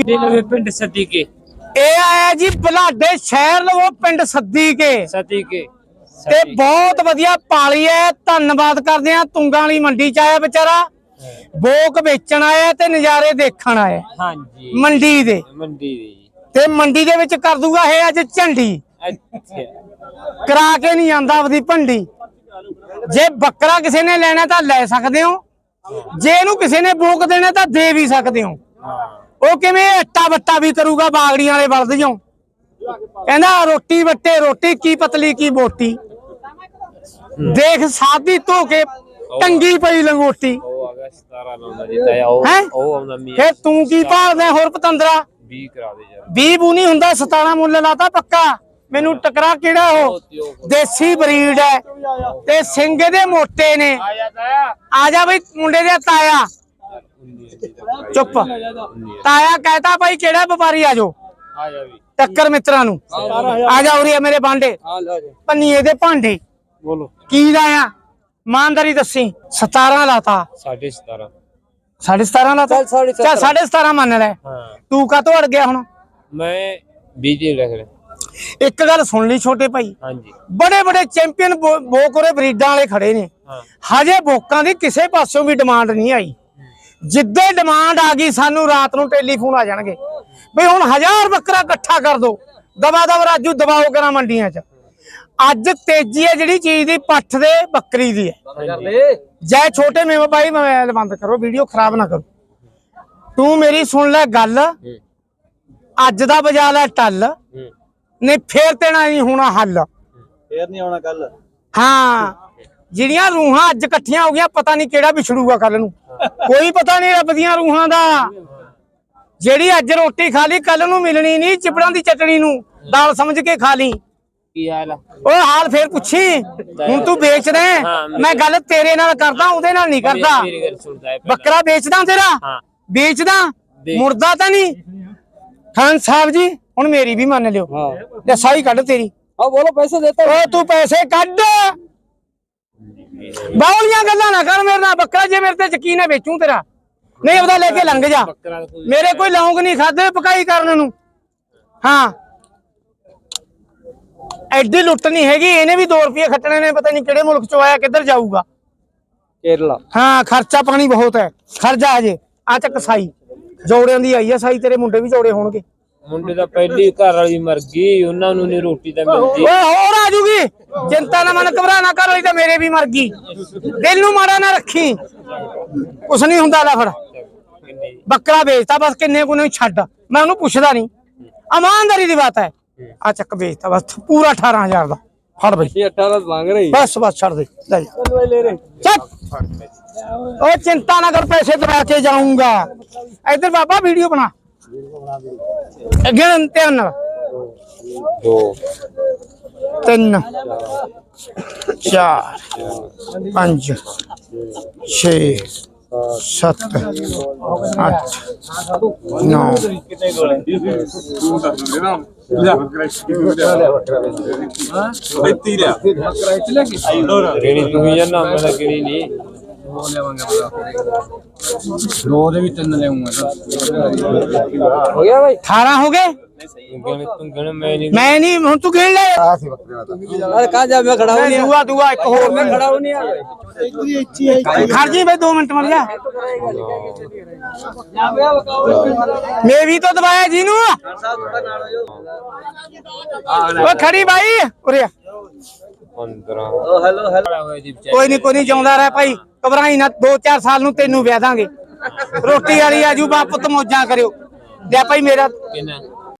ਪਿੰਡ ਸੱਦੀ ਕੇ ਇਹ ਆਇਆ ਬਹੁਤ ਵਧੀਆ ਪਾਲੀ ਹੈ ਧੰਨਵਾਦ ਕਰਦੇ ਆ ਤੁੰਗਾਂ ਵਾਲੀ ਮੰਡੀ ਚ ਆਇਆ ਵਿਚਾਰਾ। ਬੋਕ ਵੇਚਣ ਆਇਆ ਤੇ ਨਜ਼ਾਰੇ ਦੇਖਣ ਆਇਆ। ਹਾਂਜੀ। ਮੰਡੀ ਦੇ। ਮੰਡੀ ਦੇ ਤੇ ਮੰਡੀ ਦੇ ਵਿੱਚ ਕਰ ਦੂਗਾ ਇਹ ਅੱਜ ਝੰਡੀ। ਕਰਾ ਕੇ ਨਹੀਂ ਜਾਂਦਾ ਆਪਦੀ ਭੰਡੀ। ਜੇ ਬੱਕਰਾ ਕਿਸੇ ਨੇ ਲੈਣਾ ਤਾਂ ਲੈ ਸਕਦੇ ਹੋ। ਜੇ ਇਹਨੂੰ ਕਿਸੇ ਨੇ ਬੋਕ ਦੇਣਾ ਤਾਂ ਦੇ ਵੀ ਸਕਦੇ ਹੋ। ਉਹ ਕਿਵੇਂ ਅੱਟਾ ਬੱਟਾ ਵੀ ਕਰੂਗਾ ਬਾਗੜੀਆਂ ਵਾਲੇ ਬਲਦ ਜਿਉਂ? ਕਹਿੰਦਾ ਰੋਟੀ ਵੱਟੇ ਰੋਟੀ ਕੀ ਪਤਲੀ ਕੀ ਮੋਟੀ। ਦੇਖ ਸਾਦੀ ਧੋ ਕੇ ਟੰਗੀ ਪਈ ਲੰਗੋਟੀ। ਉਹ ਆ ਗਿਆ 17 ਲਾਉਂਦਾ ਜੀ ਤਾਇਆ ਉਹ ਹੈਂ? ਉਹ ਆਉਂਦਾ ਮੀ ਫੇਰ ਤੂੰ ਕੀ ਭਾਲਦਾ ਹੋਰ ਪਤੰਦਰਾ? 20 ਕਰਾ ਦੇ ਯਾਰ। 20 ਬੂ ਨਹੀਂ ਹੁੰਦਾ 17 ਮੁੱਲ ਲਾਤਾ ਪੱਕਾ। ਮੈਨੂੰ ਟਕਰਾ ਕਿਹੜਾ ਉਹ? ਦੇਸੀ ਬਰੀਡ ਹੈ। ਤੇ ਸਿੰਘ ਦੇ ਮੋਟੇ ਨੇ। ਆ ਜਾ ਤਾਇਆ। ਆ ਜਾ ਬਈ ਮੁੰਡੇ ਦੇ ਤਾਇਆ। ਚੁੱਪ। ਤਾਇਆ ਕਹਤਾ ਭਾਈ ਕਿਹੜਾ ਵਪਾਰੀ ਆ ਜੋ ਆ ਜਾ ਵੀ ਟੱਕਰ ਮਿੱਤਰਾਂ ਨੂੰ। ਆ ਜਾ ਉਰੇ ਮੇਰੇ ਜਾ ਪੰਨੀਏ ਦੇ ਭਾਂਡੇ। ਬੋਲੋ। ਕੀ ਲਾਇਆ? ਇਮਾਨਦਾਰੀ ਦੱਸੀ। 17 ਲਾਤਾ। 17.5 17.5 ਲਾਤਾ? ਚੱਲ ਸਾਢੇ ਚੱਲ 17.5 ਮੰਨ ਲੈ। ਤੂੰ ਕਾ ਅੜ ਗਿਆ ਹੁਣ? ਮੈਂ 20 ਦੀ ਰੱਖ ਰਿਹਾ ਇੱਕ ਗੱਲ ਸੁਣ ਲਈ ਛੋਟੇ ਭਾਈ। ਹਾਂਜੀ। ਬੜੇ ਬੜੇ ਚੈਂਪੀਅਨ ਬੋਕਰੇ ਬਰੀਡਾਂ ਵਾਲੇ ਖੜੇ ਨੇ। ਹਾਂ। ਹਜੇ ਬੋਕਾਂ ਦੀ ਕਿਸੇ ਪਾਸਿਓਂ ਵੀ ਡਿਮਾਂਡ ਨਹੀਂ ਆਈ। ਜਿੱਦੇ ਡਿਮਾਂਡ ਆ ਗਈ ਸਾਨੂੰ ਰਾਤ ਨੂੰ ਟੈਲੀਫੋਨ ਆ ਜਾਣਗੇ। ਬਈ ਹੁਣ ਹਜ਼ਾਰ ਬੱਕਰਾ ਇਕੱਠਾ ਕਰ ਦੋ। ਦਵਾ ਦਵਾ ਰਾਜੂ ਦਬਾਓ ਕਰਾਂ ਮੰਡੀਆਂ 'ਚ। ਅੱਜ ਤੇਜ਼ੀ ਹੈ ਜਿਹੜੀ ਚੀਜ਼ ਦੀ ਪੱਠ ਦੇ ਬੱਕਰੀ ਦੀ ਹੈ। ਜੈ ਛੋਟੇ ਮੇਮ ਬਾਈ ਮੋਬਾਈਲ ਬੰਦ ਕਰੋ ਵੀਡੀਓ ਖਰਾਬ ਨਾ ਕਰੋ। ਤੂੰ ਮੇਰੀ ਸੁਣ ਲੈ ਗੱਲ। ਅੱਜ ਦਾ ਵਜਾ ਲੈ ਟੱਲ। ਨਹੀਂ ਫੇਰ ਤੇਣਾ ਨਹੀਂ ਹੋਣਾ ਹੱਲ। ਫੇਰ ਨਹੀਂ ਆਉਣਾ ਕੱਲ ਹਾਂ। ਜਿਹੜੀਆਂ ਰੂਹਾਂ ਅੱਜ ਇਕੱਠੀਆਂ ਹੋ ਗਈਆਂ ਪਤਾ ਨਹੀਂ ਕਿਹੜਾ ਵਿਛੜੂਗਾ ਕੱਲ ਨੂੰ। ਕੋਈ ਪਤਾ ਨਹੀਂ ਰੱਬ ਦੀਆਂ ਰੂਹਾਂ ਦਾ। ਜਿਹੜੀ ਅੱਜ ਰੋਟੀ ਖਾ ਲਈ ਕੱਲ ਨੂੰ ਮਿਲਣੀ ਨਹੀਂ ਚਿਪੜਾਂ ਦੀ ਚਟਣੀ ਨੂੰ ਦਾਲ ਸਮਝ ਕੇ ਖਾ ਲਈ। ਕੀ ਹਾਲ ਆ? ਉਹ ਹਾਲ ਫੇਰ ਪੁੱਛੀ। ਹੁਣ ਤੂੰ ਵੇਚਦਾ ਮੈਂ ਗੱਲ ਤੇਰੇ ਨਾਲ ਕਰਦਾ ਉਹਦੇ ਨਾਲ ਨਹੀਂ ਕਰਦਾ। ਬੱਕਰਾ ਵੇਚਦਾ ਤੇਰਾ? ਹਾਂ। ਵੇਚਦਾ? ਵੇਚ। ਮੁਰਦਾ ਤਾਂ ਨਹੀਂ? ਖਾਨ ਸਾਹਿਬ ਜੀ ਹੁਣ ਮੇਰੀ ਵੀ ਮੰਨ ਲਿਓ। ਹਾਂ। ਤੇ ਸਾਈ ਕੱਢ ਤੇਰੀ। ਆ ਬੋਲੋ ਪੈਸੇ ਦੇਤਾ ਓ ਤੂੰ ਪੈਸੇ ਕੱਢ। ਬਾਉਲੀਆਂ ਗੱਲਾਂ ਨਾ ਕਰ ਮੇਰੇ ਨਾਲ ਬੱਕਰਾ ਜੇ ਮੇਰੇ ਤੇ ਯਕੀਨ ਹੈ ਵੇਚੂ ਤੇਰਾ। ਨਹੀਂ ਉਹਦਾ ਲੈ ਕੇ ਲੰਘ ਜਾ। ਮੇਰੇ ਕੋਈ ਲੌਂਗ ਨਹੀਂ ਖਾਦੇ ਪਕਾਈ ਕਰਨ ਨੂੰ। ਹਾਂ। ਐਡੀ ਲੁੱਟ ਨਹੀਂ ਹੈਗੀ ਇਹਨੇ ਵੀ 2 ਰੁਪਏ ਖੱਟਣੇ ਨੇ ਪਤਾ ਨਹੀਂ ਕਿਹੜੇ ਮੁਲਕ ਚੋਂ ਆਇਆ ਕਿੱਧਰ ਜਾਊਗਾ। ਕੇਰਲਾ। ਹਾਂ ਖਰਚਾ ਪਾਣੀ ਬਹੁਤ ਹੈ ਖਰਚਾ ਹਜੇ ਆ ਚੱਕ ਸਾਈ। ਜੋੜਿਆਂ ਦੀ ਆਈ ਆ ਸਾਈ ਤੇਰੇ ਮੁੰਡੇ ਵੀ ਜੋੜੇ ਹੋਣਗੇ। ਮੁੰਡੇ ਦਾ ਪਹਿਲੀ ਘਰ ਵਾਲੀ ਮਰ ਗਈ ਉਹਨਾਂ ਨੂੰ ਨਹੀਂ ਰੋਟੀ ਤਾਂ ਮਿਲਦੀ। ਓਏ ਹੋਰ ਆ ਜੂਗੀ। ਚਿੰਤਾ ਨਾ ਮਨ ਘਬਰਾ ਨਾ ਕਰ ਲਈ ਤਾਂ ਮੇਰੇ ਵੀ ਮਰ ਗਈ। ਦਿਲ ਨੂੰ ਮਾੜਾ ਨਾ ਰੱਖੀ। ਕੁਛ ਨਹੀਂ ਹੁੰਦਾ ਲੈ ਫੜ ਬੱਕਰਾ ਵੇਚਤਾ ਬਸ ਕਿੰਨੇ ਕੋ ਨਹੀਂ ਛੱਡ। ਮੈਂ ਉਹਨੂੰ ਪੁੱਛਦਾ ਨਹੀਂ। ਇਮਾਨਦਾਰੀ ਦੀ ਬਾਤ ਹੈ। ਆ ਚੱਕ ਵੇਚਤਾ ਬਸ ਪੂਰਾ 18000 ਦਾ। ਫੜ ਬਈ। ਇਹ 18 ਮੰਗ ਰਹੀ। ਬਸ ਬਸ ਛੱਡ ਦੇ। ਲੈ ਚੱਕ। ਓ ਚਿੰਤਾ ਨਾ ਕਰ ਪੈਸੇ ਦਵਾ ਕੇ ਜਾਊਂਗਾ। ਇੱਧਰ ਬਾਬਾ ਵੀਡੀਓ ਬਣਾ। ਨੂੰ ਧਿਆਨ ਨਾਲ ਦੋ। ਤਿੰਨ। ਚਾਰ। ਪੰਜ। ਛੇ। ਸੱਤ। ਅੱਠ। ਨੌ। ਤੂੰ ਹੀ ਨਾ ਮੈਂ ਕਿਹੜੀ ਨਹੀਂ। ਦੋ ਦੇ ਵੀ ਤਿੰਨ ਲਿਆਉਂਗਾ ਹੋ ਗਿਆ ਭਾਈ 18 ਹੋ ਗਏ? ਮੈਂ ਨਹੀਂ ਮੈਂ ਨਹੀਂ ਹੁਣ ਤੂੰ ਗਿਣ ਲੈ। ਅਰੇ ਕਹਾਂ ਜਾ ਮੈਂ ਖੜਾ ਹੋ ਨਹੀਂ ਦੂਆ ਦੂਆ ਇੱਕ ਹੋਰ ਮੈਂ ਖੜਾ ਹੋ ਨਹੀਂ ਆ। ਖੜ ਜੀ ਬਈ 2 ਮਿੰਟ ਮਰ ਜਾ। ਮੈਂ ਵੀ ਤਾਂ ਦਵਾਇਆ ਜੀ ਨੂੰ ਓ ਖੜੀ ਬਾਈ ਉਰੇ ਆ। 15 ਹੈਲੋ ਹੈਲੋ ਵਿਚਾਰੇ ਕੋਈ ਨਹੀਂ ਕੋਈ ਨਹੀਂ ਜਿਉਂਦਾ ਰਹਿ ਭਾਈ। ਘਬਰਾਈ ਨਾ 2-4 ਸਾਲ ਨੂੰ ਤੈਨੂੰ ਵਿਆਹ ਦਾਂਗੇ। ਰੋਟੀ ਵਾਲੀ ਆਜੂ ਬਾਪ ਪੁੱਤ ਮੌਜਾਂ ਕਰਿਓ। ਲੈ ਭਾਈ ਮੇਰਾ। ਕਿੰਨਾ?